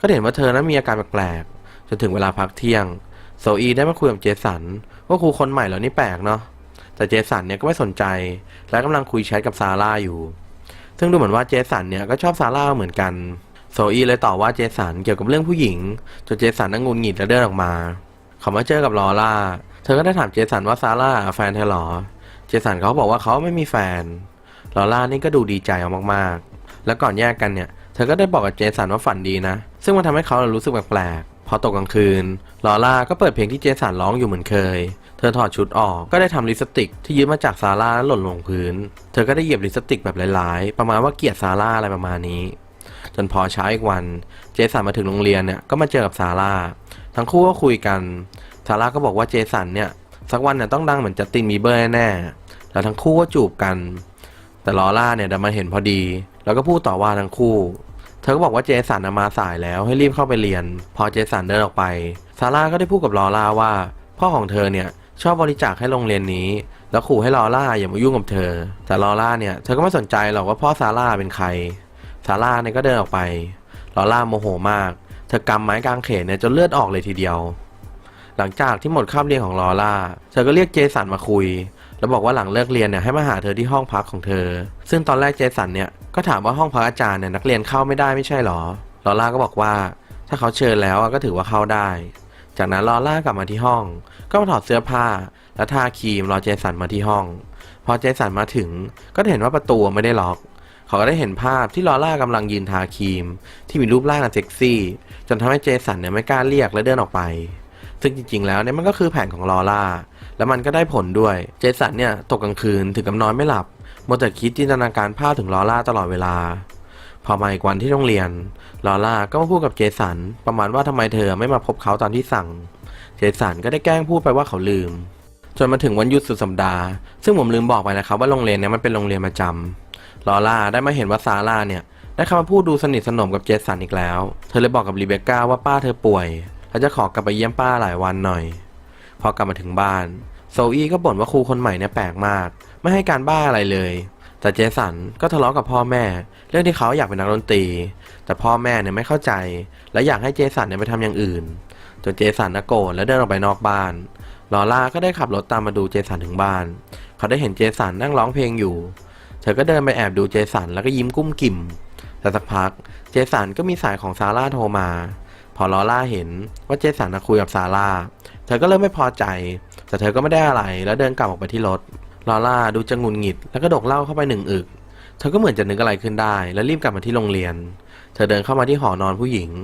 ก็เห็นว่าเธอนั้นมีอาการแปลกๆจนถึงเวลาพักเที่ยงโซอีได้มาคุยกับเจสันว่าครูคนใหม่เหล่านี้แปลกเนาะแต่เจสันเนี่ยก็ไม่สนใจ และกำลังคุยแชทกับซาร่าอยู่ ซึ่งดูเหมือนว่าเจสันเนี่ยก็ชอบซาร่าเหมือนกันโซอีเลยต่อว่าเจสันเกี่ยวกับเรื่องผู้หญิงจนเจสันนั่งงุนหงิดและเดินออกมา เขามาเจอกับลอร่า เธอก็ได้ถามเจสันว่าซาร่าแฟนเธอหรอ เจสันเขาบอกว่าเขาไม่มีแฟนลอร่านี่ก็ดูดีใจเอามากๆ แล้วก่อนแยกกันเนี่ย เธอก็ได้บอกกับเจสันว่าฝันดีนะ ซึ่งมันทำให้เขารู้สึกแปลกๆ พอตกกลางคืน ลอร่าก็เปิดเพลงที่เจสันร้องอยู่เหมือนเคย เธอถอดชุดออก ก็ได้ทำลิปสติกที่ยืมมาจากซาร่าหล่นลงพื้น เธอก็ได้เหยียบลิปสติกแบบหลายๆ ประมาณว่าเกลียดซาร่าอะไรประมาณนี้ จนพอเช้าอีกวัน เจสันมาถึงโรงเรียนเนี่ย ก็มาเจอกับซาร่า ทั้งคู่ก็คุยกัน ซาร่าก็บอกว่าเจสันเนี่ย สักวันเนี่ยต้องดังเหมือนจัสตินบีเบอร์แน่ๆ แล้วทั้งคู่ก็จูบกัน แต่ลอร่าเนี่ยดันมาเห็นพอดี แล้วก็พูดต่อว่าทั้งคู่ ธอก็บอกว่าเจสันมาสายแล้วให้รีบเข้าไปเรียน พอเจสันเดินออกไป ซาร่าก็ได้พูดกับลอร่าว่า พ่อของเธอเนี่ยชอบบริจาคให้โรงเรียนนี้ แล้วขู่ให้ลอร่าอย่ามายุ่งกับเธอ แต่ลอร่าเนี่ยเธอก็ไม่สนใจหรอกว่าพ่อซาร่าเป็นใคร ซาร่าเนี่ยก็เดินออกไป ลอร่าโมโหมาก เธอกำไม้กางเขนเนี่ยจนเลือดออกเลยทีเดียว หลังจากที่หมดคาบเรียนของลอร่า เธอก็เรียกเจสันมาคุย แล้วบอกว่าหลังเลิกเรียนเนี่ยให้มาหาเธอที่ห้องพักของเธอ ซึ่งตอนแรกเจสันเนี่ยก็ถามว่าห้องพักอาจารย์เนี่ยนักเรียนเข้าไม่ได้ไม่ใช่หรอ ลอร่าก็บอกว่า ถ้าเขาเชิญแล้วก็ถือว่าเข้าได้ จากนั้นลอร่ากลับมาที่ห้อง ก็มาถอดเสื้อผ้า และทาครีมรอเจสันมาที่ห้อง พอเจสันมาถึงก็เห็นว่าประตูไม่ได้ล็อกเขาก็ได้เห็นภาพที่ลอร่ากำลังยืนทาครีม ที่มีรูปร่างอันเซ็กซี่ จนทำให้เจสันเนี่ยไม่กล้าเรียกและเดินออกไป ซึ่งจริงๆ แล้วเนี่ยมันก็คือแผนของลอร่า แล้วมันก็ได้ผลด้วย เจสันเนี่ยตกกลางคืนถึงกับนอนไม่หลับมัวแต่คิดจินตนาการภาพถึงลอร่าตลอดเวลา พอมาอีกวันที่โรงเรียน ลอร่าก็มาพูดกับเจสันประมาณว่าทำไมเธอไม่มาพบเขาตอนที่สั่ง เจสันก็ได้แกล้งพูดไปว่าเขาลืม จนมาถึงวันหยุดสุดสัปดาห์ ซึ่งผมลืมบอกไปนะครับว่าโรงเรียนเนี้มันเป็นโรงเรียนประจำลอร่าได้มาเห็นว่าซาร่าเนี่ยได้เข้ามาพูดดูสนิทสนมกับเจสันอีกแล้ว เธอเลยบอกกับรีเบคก้าว่าป้าเธอป่วย และจะขอกลับไปเยี่ยมป้าหลายวันหน่อย พอกลับมาถึงบ้าน โซอี้ก็บ่นว่าครูคนใหม่เนี่ยแปลกมาก ไม่ให้การบ้าอะไรเลย แต่เจสันก็ทะเลาะกับพ่อแม่ เรื่องที่เขาอยากเป็นนักดนตรี แต่พ่อแม่เนี่ยไม่เข้าใจ และอยากให้เจสันเนี่ยไปทำอย่างอื่น จนเจสันโกรธและเดินออกไปนอกบ้านลอร่าก็ได้ขับรถตามมาดูเจสันถึงบ้าน เขาได้เห็นเจสันนั่งร้องเพลงอยู่ เธอก็เดินไปแอบดูเจสันแล้วก็ยิ้มกุ้มกิ่ม แต่สักพัก เจสันก็มีสายของซาร่าโทรมา พอลอร่าเห็นว่าเจสันน่ะคุยกับซาร่า เธอก็เริ่มไม่พอใจ แต่เธอก็ไม่ได้อะไรแล้วเดินกลับออกไปที่รถ ลอร่าดูจะงุนหงิด แล้วก็ดกเหล้าเข้าไปหนึ่งอึก เธอก็เหมือนจะนึกอะไรขึ้นได้ แล้วรีบกลับมาที่โรงเรียน เธอเดินเข้ามาที่หอนอนผู้หญิง